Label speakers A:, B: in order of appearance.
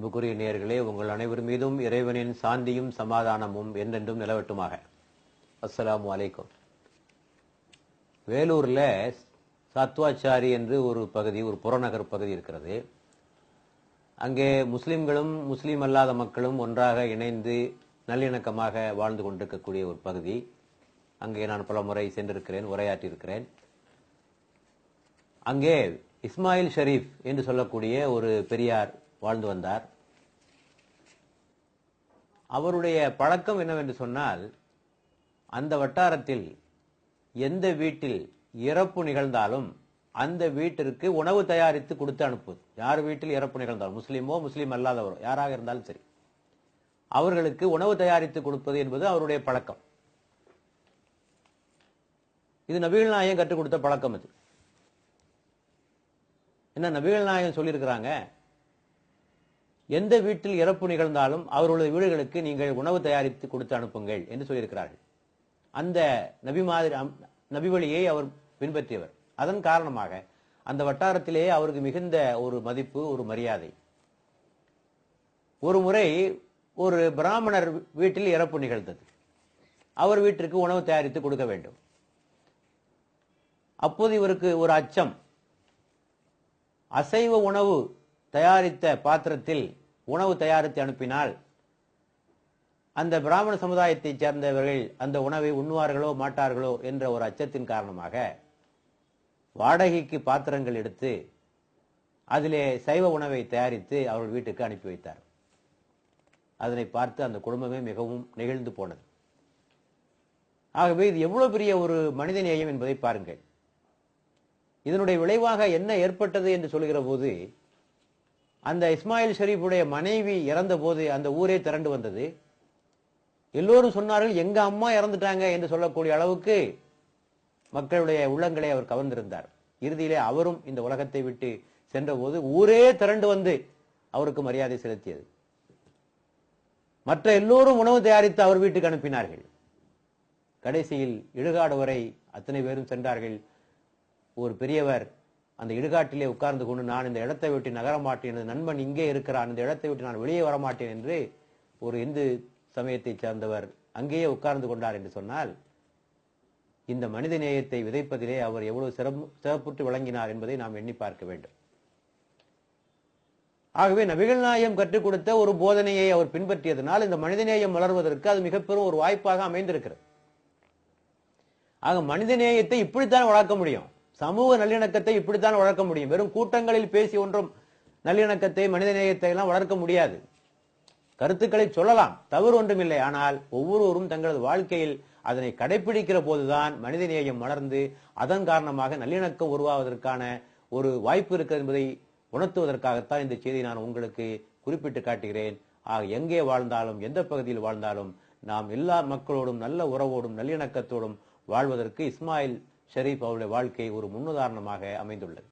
A: அன்புக்குரிய நேர்களே உங்கள் அனைவர் மீதும் இறைவனின் சாந்தியும் சமாதானமும் என்றென்றும் நிலவட்டுமாக. அஸ்ஸலாமு அலைக்கும். வேலூர்ல சத்வாச்சாரி என்று ஒரு பகுதி ஒரு புறநகர் பகுதி இருக்கிறது. அங்கே முஸ்லிம்களும் முஸ்லீம் அல்லாத மக்களும் ஒன்றாக இணைந்து நல்லிணக்கமாக வாழ்ந்து கொண்டிருக்கக்கூடிய ஒரு பகுதி. அங்கே நான் பல முறை சென்றிருக்கிறேன் உரையாற்றியிருக்கிறேன். அங்கே இஸ்மாயில் ஷெரீப் என்று சொல்லக்கூடிய ஒரு பெரியார் வாழ்ந்து வந்தார். அவருடைய பழக்கம் என்னவென்று சொன்னால் அந்த வட்டாரத்தில் எந்த வீட்டில் இறப்பு நிகழ்ந்தாலும் அந்த வீட்டிற்கு உணவு தயாரித்து கொடுத்து அனுப்புவது. யார் வீட்டில் இறப்பு நிகழ்ந்தாலும் முஸ்லீமோ முஸ்லீம் அல்லாதவரோ யாராக இருந்தாலும் சரி. அவர்களுக்கு உணவு தயாரித்து கொடுப்பது என்பது அவருடைய பழக்கம். இது நபிகள் நாயகம் கற்றுக் கொடுத்த பழக்கம் இது என்ன நபிகள் நாயகம் சொல்லியிருக்கிறாங்க? எந்த வீட்டில் இறப்பு நிகழ்ந்தாலும் அவர்களது வீடுகளுக்கு நீங்கள் உணவு தயாரித்து கொடுத்து அனுப்புங்கள் என்று சொல்லியிருக்கிறார்கள். அந்த நபி மாதிரி நபி வழியை அவர் பின்பற்றியவர். அதன் காரணமாக அந்த வட்டாரத்திலேயே அவருக்கு மிகுந்த ஒரு மதிப்பு ஒரு மரியாதை. ஒரு முறை ஒரு பிராமணர் வீட்டில் இறப்பு நிகழ்ந்தது. அவர் வீட்டிற்கு உணவு தயாரித்து கொடுக்க வேண்டும். அப்போது இவருக்கு ஒரு அச்சம். அசைவ உணவு தயாரித்த பாத்திரத்தில் உணவு தயாரித்து அனுப்பினால் அந்த பிராமண சமுதாயத்தைச் சேர்ந்தவர்கள் அந்த உணவை உண்ணுவார்களோ மாட்டார்களோ என்ற ஒரு அச்சத்தின் காரணமாக வாடகைக்கு பாத்திரங்கள் எடுத்து அதிலே சைவ உணவை தயாரித்து அவர்கள் வீட்டுக்கு அனுப்பி வைத்தார் அதனை பார்த்து அந்த குடும்பமே மிகவும் நெகிழ்ந்து போனது. ஆகவே இது எவ்வளவு பெரிய ஒரு மனித நேயம் என்பதை பாருங்கள். இதனுடைய விளைவாக என்ன ஏற்பட்டது என்று சொல்கிற போது அந்த இஸ்மாயில் ஷரீஃபுடைய மனைவி இறந்த போது அந்த ஊரே திரண்டு வந்தது. எல்லோரும் சொன்னார்கள் எங்க அம்மா இறந்துட்டாங்க என்று சொல்லக்கூடிய அளவுக்கு மக்களுடைய உள்ளங்களை அவர் கவர்ந்திருந்தார். இறுதியிலே அவரும் இந்த உலகத்தை விட்டு சென்றபோது ஊரே திரண்டு வந்து அவருக்கு மரியாதை செலுத்தியது. மற்ற எல்லோரும் உணவு தயாரித்து அவர் வீட்டுக்கு அனுப்பினார்கள். கடைசியில் இடுகாடு வரை அத்தனை பேரும் சென்றார்கள். ஒரு பெரியவர் அந்த இடுகாட்டிலே உட்கார்ந்து கொண்டு நான் இந்த இடத்தை விட்டு நகர மாட்டேன் எனது நண்பன் இங்கே இருக்கிறான் இந்த இடத்தை விட்டு நான் வெளியே வரமாட்டேன் என்று ஒரு இந்து சமயத்தைச் சேர்ந்தவர் அங்கேயே உட்கார்ந்து கொண்டார் என்று சொன்னால் இந்த மனித நேயத்தை விதைப்பதிலே அவர் எவ்வளவு சிறப்பு சிறப்புற்று விளங்கினார் என்பதை நாம் எண்ணி பார்க்க வேண்டும். ஆகவே நபிகள் நாயம் கற்றுக் கொடுத்த ஒரு போதனையை அவர் பின்பற்றியதனால் இந்த மனிதநேயம் வளர்வதற்கு அது மிகப்பெரும் ஒரு வாய்ப்பாக அமைந்திருக்கிறது. ஆக மனிதநேயத்தை இப்படித்தான் வளர்க்க முடியும். சமூக நல்லிணக்கத்தை இப்படித்தான் வளர்க்க முடியும். வெறும் கூட்டங்களில் பேசி ஒன்றும் நல்லிணக்கத்தை மனிதநேயத்தை எல்லாம் வளர்க்க முடியாது. கருத்துக்களை சொல்லலாம். தவறு ஒன்றும் இல்லை ஆனால் ஒவ்வொருவரும் தங்களது வாழ்க்கையில் அதனை கடைபிடிக்கிற போதுதான் மனிதநேயம் வளர்ந்து அதன் காரணமாக நல்லிணக்கம் உருவாவதற்கான ஒரு வாய்ப்பு இருக்கிறது என்பதை உணர்த்துவதற்காகத்தான் இந்த செய்தியை நான் உங்களுக்கு குறிப்பிட்டு காட்டுகிறேன். ஆக எங்கே வாழ்ந்தாலும் எந்த பகுதியில் வாழ்ந்தாலும் நாம் எல்லா மக்களோடும் நல்ல உறவோடும் நல்லிணக்கத்தோடும் வாழ்வதற்கு இஸ்மாயில் ஷெரீப் அவருடைய வாழ்க்கை ஒரு முன்னுதாரணமாக அமைந்துள்ளது.